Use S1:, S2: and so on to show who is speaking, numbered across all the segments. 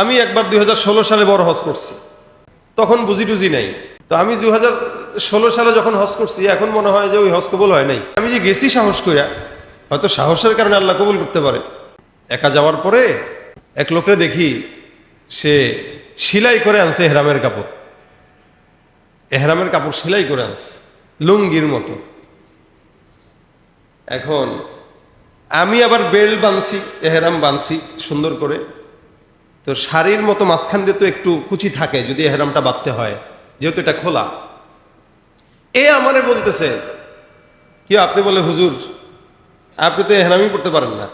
S1: আমি একবার দুই হাজার ষোলো সালে বড় হজ করছি। তখন বুঝি টুজি নাই। তো আমি দুই সালে যখন হজ করছি, এখন মনে হয় যে ওই হজ কবুল হয় নাই। আমি যে গেছি সাহস কইরা, হয়তো সাহসের কারণে আল্লাহ কবুল করতে পারে। একা যাওয়ার পরে এক লোকরে দেখি, সে সেলাই করে আনছে এহরামের কাপড়। এহরামের কাপড় সেলাই করে আনছে, লুঙ্গির মতো। এখন আমি আবার বেল্ট বানছি এহরাম বানছি সুন্দর করে। তো শাড়ির মতো মাঝখান দিয়ে তো একটু কুচি থাকে, যদি এহরামটা বাঁধতে হয়, যেহেতু এটা খোলা। এ আমারে বলতেছে, কি আপনি বলে, হুজুর, আপনি তো এহরামই পড়তে পারেন না।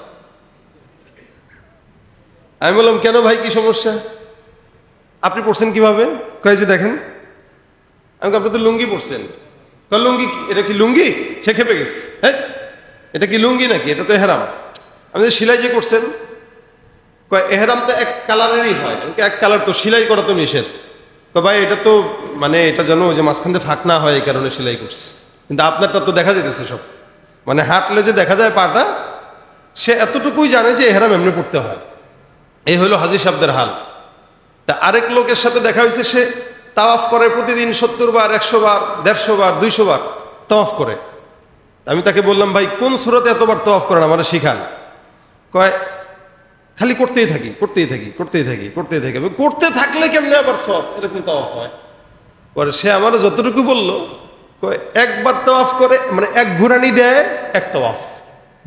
S1: আমি বললাম, কেন ভাই, কি সমস্যা? আপনি পড়ছেন কীভাবে? কয়ে, যে দেখেন, আমি আপনি তো লুঙ্গি পড়ছেন। কয়, লুঙ্গি? এটা কি লুঙ্গি? সে খেপে গেছে। হ্যাঁ এটা কি লুঙ্গি নাকি? এটা তো এহরাম। আমি যে সেলাই যে করছেন কয়, এহরাম তো এক কালারেরই হয়। এক কালার তো সেলাই করা তো নিষেধ। কয়, ভাই, এটা তো মানে এটা যেন যে মাঝখান দিয়ে ফাঁক না হয় এই কারণে সেলাই করছে। কিন্তু আপনারটা তো দেখা যেতেছে সব। মানে হাঁটলে যে দেখা যায় পাটা, সে এতটুকুই জানে যে এহরাম এমনি পড়তে হয়। এই হলো হাজির শব্দের হাল। তা আরেক লোকের সাথে দেখা হয়েছে সে তাওয়াফ করে প্রতিদিন সত্তর বার, একশো বার, দেড়শো বার, দুইশো বার তাওয়াফ করে। আমি তাকে বললাম, ভাই, কোন সুরতে এতবার তাওয়াফ করেন? আমার শিখান। কয় খালি করতেই থাকি করতেই থাকি করতেই থাকি করতেই থাকি। করতে থাকলে কেমনে আবার সব? এরকম তাওয়াফ হয়। পরে সে আমার যতটুকু বলল একবার তাওয়াফ করে মানে এক ঘুরানি দেয়, এক তাওয়াফ।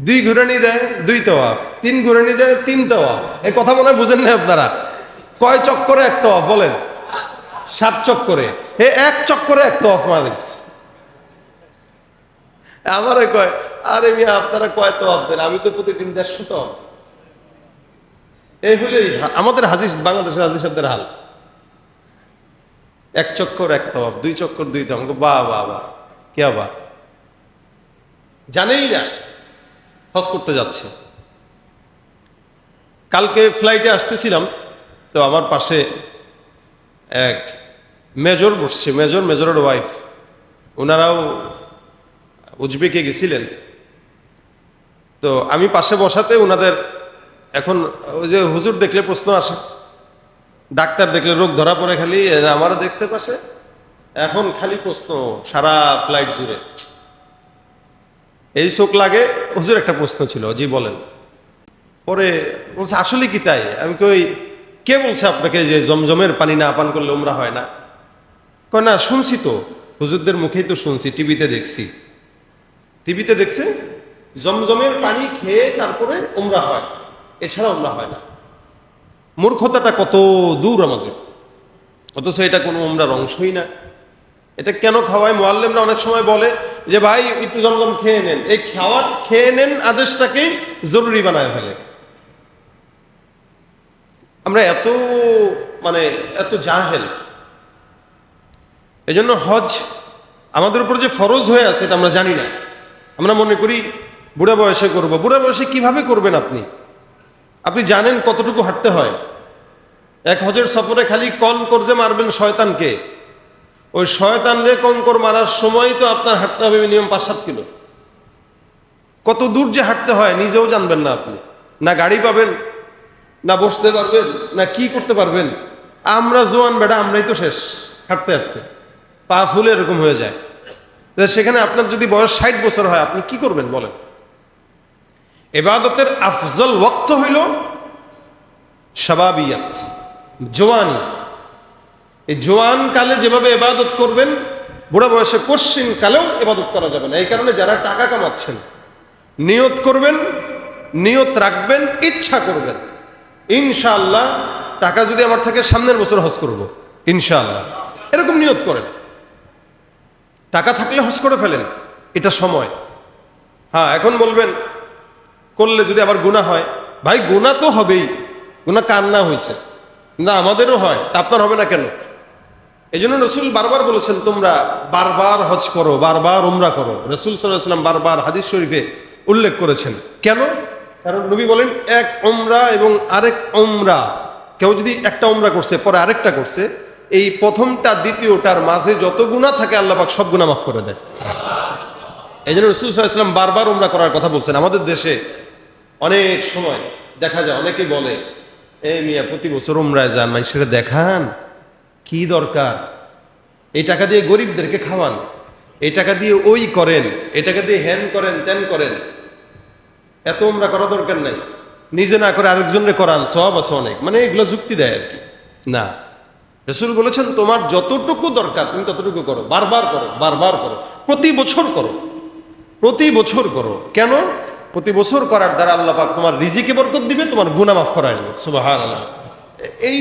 S1: দুই ঘুরানি দেয়, দুই তাওয়াফ। তিন ঘুরানি দেয়, তিন তাওয়াফ। এই কথা মনে হয় বুঝেন না আপনারা? কয় চক্করে এক তাওয়াফ, বলেন। সাত চক্করে। এ এক চক্করে এক তাওয়াফ মারিস আমারে কয়, আরে মিয়া, আপনারা কয় তাওয়াফ দেন? আমি তো প্রতিদিন দেড়শো তাওয়াফ এই হলেই আমাদের হাজির বাংলাদেশের হাজির শব্দের হাল। এক চক্কর, এক তবাব দুই চক্কর, দুই তবাব বা বা বা। কে আবার জানেই না, হজ করতে যাচ্ছে। কালকে ফ্লাইটে আসতেছিলাম, তো আমার পাশে এক মেজর বসছে মেজর মেজরের ওয়াইফ ওনারাও উজবেকে গেছিলেন। তো আমি পাশে বসাতে ওনাদের এখন ওই যে হুজুর দেখলে প্রশ্ন আসে, ডাক্তার দেখলে রোগ ধরা পড়ে খালি আমারও দেখছে পাশে, এখন খালি প্রশ্ন, সারা ফ্লাইট জুড়ে। এই চোখ লাগে, হুজুর একটা প্রশ্ন ছিল, জি বলেন। পরে বলছে, আসলে কি তাই? আমি কই, কে বলছে আপনাকে যে জমজমের পানি না পান করলে উমরা হয় না? কয়, না, শুনছি তো, হুজুরদের মুখেই তো শুনছি, টিভিতে দেখছি। টিভিতে দেখছে, জমজমের পানি খেয়ে তারপরে উমরা হয়। এছাড়া উমরা হয় না। মূর্খতাটা কত দূর আমাদের। অথচ এটা কোনো উমরার অংশই না। এটা কেন খাওয়ায়? মোয়াল্লেমরা অনেক সময় বলে যে, ভাই, একটু জমজম খেয়ে নেন। এই খাওয়ার খেয়ে নেন আদেশটাকেই জরুরি বানায় ফেলে। আমরা এত মানে এত জাহেল। এই জন্য হজ আমাদের উপর যে ফরজ হয়ে আছে, এটা আমরা জানি না। আমরা মনে করি, বুড়া বয়সে করব। বুড়া বয়সে কীভাবে করবেন আপনি? আপনি জানেন কতটুকু হাঁটতে হয়? এক হজের সফরে খালি কন করজে মারবেন শয়তানকে। ওই শয়তানরে কঙ্কর মারার সময় তো আপনার হাঁটতে হবে মিনিমাম পাঁচ সাত কিলো। কত দূর যে হাঁটতে হয় নিজেও জানবেন না আপনি। না গাড়ি পাবেন, না বসতে পারবেন, না কি করতে পারবেন। আমরা জোয়ান বেটা, আমরাই তো শেষ হাঁটতে হাঁটতে। পা ফুলে এরকম হয়ে যায়। সেখানে আপনার যদি বয়স ষাট বছর হয়, আপনি কি করবেন বলেন? এবাদতের আফজল ওক্ত হইল স্বাভাবিয়াত জোয়ানি। এই জোয়ান কালে যেভাবে এবাদত করবেন, বুড়া বয়সে কোশ্চিন কালেও এবাদত করা যাবে না। এই কারণে যারা টাকা কামাচ্ছেন, নিয়ত করবেন, নিয়ত রাখবেন, ইচ্ছা করবেন, ইনশাআল্লাহ টাকা যদি আমার থাকে, সামনের বছর হজ করব, ইনশাআল্লাহ। এরকম নিয়ত করেন। টাকা থাকলে হজ করে ফেলেন, এটা সময়। হ্যাঁ এখন বলবেন করলে যদি আবার গুণা হয়, ভাই গুণা তো হবেই গুণা কার না হয়েছে না, আমাদেরও হয়, তা আপনার হবে না কেন? এই জন্য রসুল বারবার বলেছেন, তোমরা বারবার হজ করো, বারবার উমরা করো। রসুল সাল্লাম বারবার হাদিস শরীফে উল্লেখ করেছেন। কেন? কারণ নবী বলেন, এক ওমরা এবং আরেক ওমরা কেউ যদি একটা ওমরা করছে, পরে আরেকটা করছে, এই প্রথমটা, দ্বিতীয়টার মাঝে যত গুণা থাকে আল্লাপাক সব গুণা মাফ করে দেয়। এই জন্য রসুল সাল্লাম বারবার উমরা করার কথা বলছেন। আমাদের দেশে অনেক সময় দেখা যায়, অনেকে বলে এই মিয়া, প্রতি বছর উমরায় যান মানুষের দেখান। কি দরকার? এই টাকা দিয়ে গরিবদেরকে খাওয়ান। এই টাকা দিয়ে ওই করেন, এই টাকা দিয়ে হ্যান করেন ত্যান করেন। এত উমরা করা দরকার নাই। নিজে না করে আরেকজনকে করান সব আছে অনেক। মানে এগুলো যুক্তি দেয় আর কি। না। রসুল বলেছেন, তোমার যতটুকু দরকার, তুমি ততটুকু করো। বারবার করো বারবার করো। প্রতি বছর করো। প্রতি বছর করো। কেন? প্রতি বছর করার দ্বারা আল্লাহ পাক তোমার রিজিকে বরকত দিবে তোমার গুনাহ মাফ করায় নেবে সুবাহান আল্লাহ এই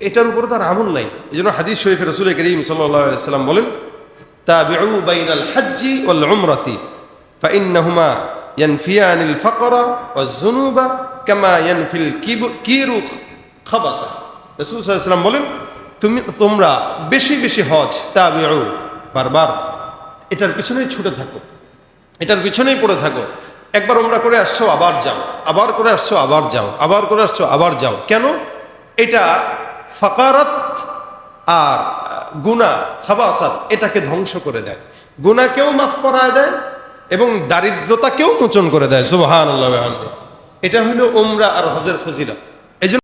S1: এটার উপরে তার আমল নাই এই জন্য হাদিস শরীফ রসুল করিম সাল্লাম বলেন তাবিউ বাইনাল হাজ্জি ওয়াল উমরাতি فإنهما ينفيان الفقر والذنوب كما ينفي الكيب- كير خبثا রসুল সাল্লাম বলেন তুমি তোমরা বেশি বেশি হজ তাবিউ বারবার এটার পিছনেই ছুটে থাকো এটার পিছনেই পড়ে থাকো একবার ওমরা করে আসছো, আবার যাও। আবার করে আসছো, আবার যাও। আবার করে আসছো, আবার যাও। কেন? এটা ফাকারাত আর গুণা হাবাসাত এটাকে ধ্বংস করে দেয়। গুণাকেও মাফ করায় দেয় এবং দারিদ্রতাকেও মোচন করে দেয়। সুবাহ এটা হইল ওমরা আর হজের ফজিলা